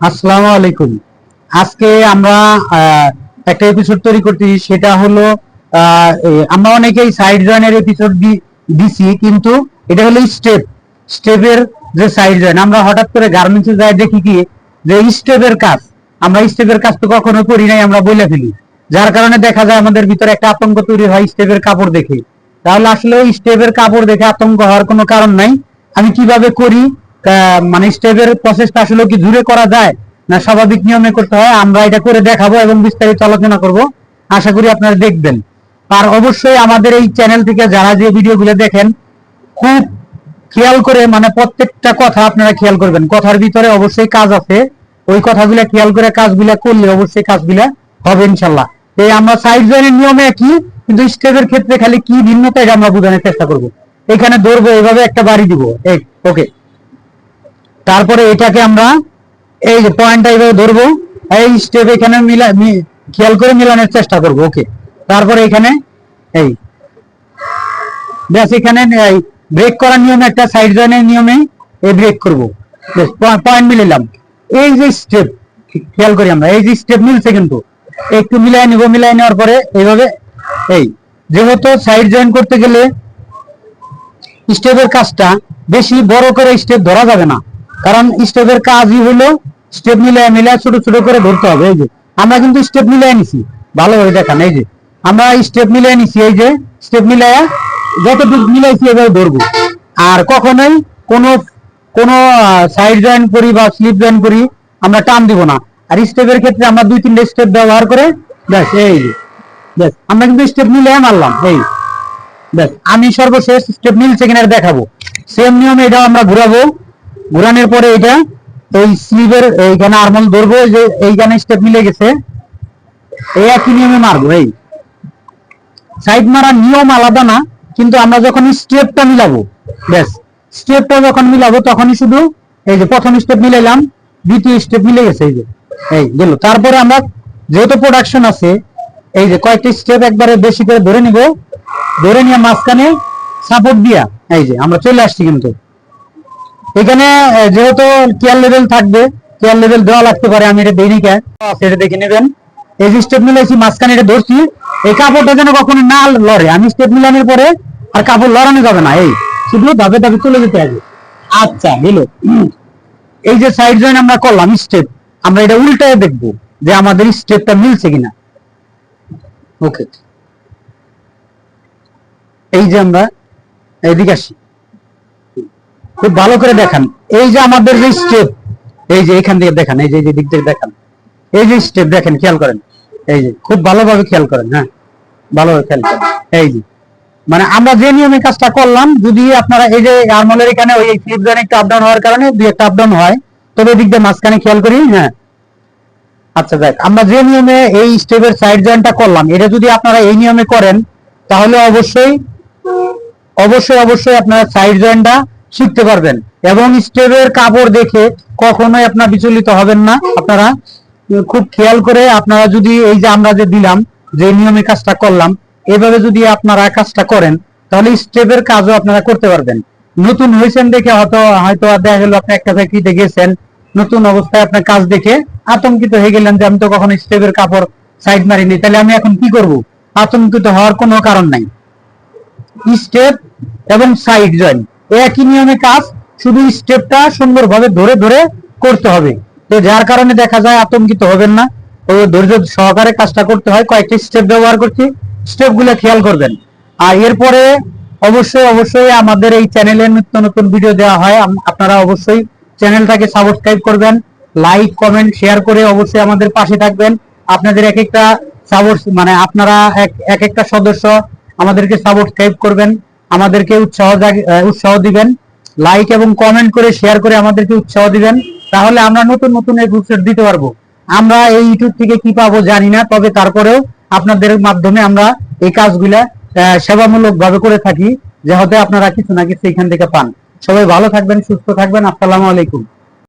আসসালামু আলাইকুম। আজকে আমরা একটা এপিসোড তৈরি করতেছি সেটা হলো আমরা অনেকেই সাইড এপিসোড দিছি, কিন্তু এটা হলো স্টেপ স্টেপের যে সাইড আমরা হঠাৎ করে গার্মেন্টসে যাই দেখি কি, যে স্টেপের কাজ, আমরা স্টেপের কাজ তো কখনো করি নাই, আমরা বলে ফেলি। যার কারণে দেখা যায় আমাদের ভিতরে একটা আতঙ্ক তৈরি হয় স্টেপের কাপড় দেখে। তাহলে আসলে স্টেপের কাপড় দেখে আতঙ্ক হওয়ার কোনো কারণ নাই। আমি কীভাবে করি মানে স্টেপের প্রসেসটা আসলে কি জুড়ে করা যায় না স্বাভাবিক নিয়মে করতে হয়? আমরা এটা করে দেখাবো এবং বিস্তারিত আলোচনা করব। আশা করি আপনারা দেখবেন। আর অবশ্যই আমাদের এই চ্যানেল থেকে যারা যে ভিডিওগুলো দেখেন, খুব খেয়াল করে মানে প্রত্যেকটা কথা আপনারা খেয়াল করবেন। কথার ভিতরে অবশ্যই কাজ আছে। ওই কথাগুলো খেয়াল করে কাজগুলা করলে অবশ্যই কাজগুলা হবে ইনশাল্লাহ। এই আমরা সাইড জয়েনের নিয়মে কি কিন্তু স্টেপের ক্ষেত্রে খালি কি ভিন্নতা এটা আমরা বোঝানোর চেষ্টা করব। এখানে ধরবো এইভাবে একটা বাড়ি দিব। এই ওকে তারপরে এটাকে আমরা এই যে পয়েন্টটা এইভাবে ধরবো, এই স্টেপ এখানে মিলা খেয়াল করে মিলানোর চেষ্টা করব ওকে তারপরে এখানে এই, ব্যাস এখানে এই ব্রেক করার নিয়মে একটা সাইড জয়েনের নিয়মে এই ব্রেক করব। পয়েন্ট মিলালাম এই যে স্টেপ খেয়াল করি আমরা, এই যে স্টেপ মিলছে কিন্তু, একটু মিলাই নিব, মিলাই নেওয়ার পরে এইভাবে এই, যেহেতু সাইড জয়েন করতে গেলে স্টেপের কাজটা বেশি বড় করে স্টেপ ধরা যাবে না। কারণ স্টেপের কাজই হলো স্টেপ মিলিয়ে মিলিয়ে ছোট ছোট করে ধরতে হবে, এই যে। আমরা কিন্তু স্টেপ মিলিয়ে নিছি ভালোভাবে দেখান, এই যে। আমরা স্টেপ মিলিয়ে নিছি, এই যে, স্টেপ মিলিয়ে যতটুকু মিলাইছি এভাবে ধরবো। আর কখনোই কোনো কোনো সাইড জয়েন করি বা স্লিপ জয়েন করি আমরা টান দিব না। আর স্টেপের ক্ষেত্রে আমরা দুই, তিনটে স্টেপ ব্যবহার করে, ব্যাস, এই যে। ব্যাস, আমরা কিন্তু স্টেপ মিলিয়ে মারলাম, এই। ব্যাস, আমি সর্বশেষ স্টেপ মিলছে কিনা দেখাবো। সেম নিয়মে এটা আমরা ঘুরাবো। ঘুরানোর পরে এটা, এই স্লিভের এইখানে আরমল ধরবো যে এইখানে স্টেপ মিলে গেছে। এই একই নিয়মে মারবো, এই। সাইড মারার নিয়ম আলাদা না, কিন্তু আমরা যখন স্টেপটা মিলাবো, ব্যাস স্টেপটা যখন মিলাবো, তখনই শুধু এই যে প্রথম স্টেপ মিলাইলাম, দ্বিতীয় স্টেপ মিলে গেছে, এই যে। এই, গেল। তারপরে আমরা যেহেতু প্রোডাকশন আছে, এই যে কয়েকটি স্টেপ একবারে বেশি করে ধরে নিব, ধরে নিয়ে মাঝখানে সাপোর্ট দিয়া, এই যে, আমরা চলে আসছি কিন্তু। এখানে যেহেতু কেয়ার লেভেল থাকবে কেয়ার লেভেল দেওয়া লাগতে পারে, আমি এটা দেই নিকা এটা দেখে নেবেন। এই যে স্টেপ মিলাইছি মাঝখানে এটা ধরছি, এই কাপড়টা যেন কখনো না লড়ে। আমি স্টেপ মিলানোর পরে আর কাপড় লড়ানো যাবে না, এই। শুধু ধাপে ধাপে চলে যেতে হবে। আচ্ছা গেল এই যে সাইড জয়েন আমরা করলাম স্টেপ আমরা এটা উল্টায় দেখব যে আমাদের স্টেপটা মিলছে কিনা। ওকে এই যে আমরা এদিকে আসি। খুব ভালো করে দেখান। এই যে আমাদের যে স্টেপ এই যে এখান থেকে দেখান, এই যে দিক থেকে দেখান। এই যে স্টেপ দেখেন, খেয়াল করেন। এই যে, খুব ভালোভাবে খেয়াল করেন হ্যাঁ? ভালোভাবে খেয়াল করেন। এই যে মানে আমরা যে নিয়মে কাজটা করলাম, যদি আপনারা এই যে আর্মলের এখানে ওই স্লিপ জোন একটু আপডাউন হওয়ার কারণে দুই একটা আপডাউন হয়, তবে এদিক দিয়ে মাঝখানে খেয়াল করি হ্যাঁ? আচ্ছা দেখ আমরা যে নিয়মে এই স্টেপের সাইড জয়েন্টটা করলাম, এটা যদি আপনারা এই নিয়মে করেন, তাহলে অবশ্যই অবশ্যই অবশ্যই আপনারা সাইড জয়েন্টটা শিখতে পারবেন। এবং স্টেপের কাপড় দেখে কখনোই আপনার বিচলিত হবেন না। আপনারা খুব খেয়াল করে আপনারা যদি এই যে আমরা যে দিলাম, যে নিয়মে কাজটা করলাম, এভাবে যদি আপনারা কাজটা করেন, তাহলে স্টেপের কাজও আপনারা করতে পারবেন। নতুন হয়েছেন দেখে হয়তো হয়তো দেখা গেল আপনি একটা চাকরিতে গেছেন, নতুন অবস্থায় আপনার কাজ দেখে আতঙ্কিত হয়ে গেলেন যে আমি তো কখনো স্টেপের কাপড় সাইড মারিনি, তাহলে আমি এখন কি করব? আতঙ্কিত হওয়ার কোনো কারণ নাই। স্টেপ এবং সাইড জয়েন। একই নিয়মে কাজ, শুধু স্টেপটা সুন্দরভাবে ধরে ধরে করতে হবে। তো যার কারণে দেখা যায় আতঙ্কিত হবেন না। ও ধৈর্য সহকারে কাজটা করতে হয়। কয়েকটি স্টেপ ব্যবহার করছি। স্টেপগুলো খেয়াল করবেন। আর এরপরে অবশ্যই অবশ্যই আমাদের এই চ্যানেলে নিত্য নতুন ভিডিও দেওয়া হয়। আপনারা অবশ্যই চ্যানেলটাকে সাবস্ক্রাইব করবেন। লাইক কমেন্ট শেয়ার করে অবশ্যই আমাদের পাশে থাকবেন। আপনাদের এক একটা সাবস মানে আপনারা এক একটা সদস্য আমাদেরকে সাবস্ক্রাইব করবেন। আমাদেরকে উৎসাহ উৎসাহ দিবেন। লাইক এবং কমেন্ট করে শেয়ার করে আমাদেরকে উৎসাহ দিবেন। তাহলে আমরা নতুন নতুন এই গ্রুপসেট দিতে পারব। আমরা এই ইউটিউব থেকে কি পাবো জানি না, তবে তারপরেও আপনাদের মাধ্যমে আমরা এই কাজগুলা সেবামূলক ভাবে করে থাকি যে হতে আপনারা কিছু না কিছু এখান থেকে পান। সবাই ভালো থাকবেন, সুস্থ থাকবেন। আসসালামু আলাইকুম।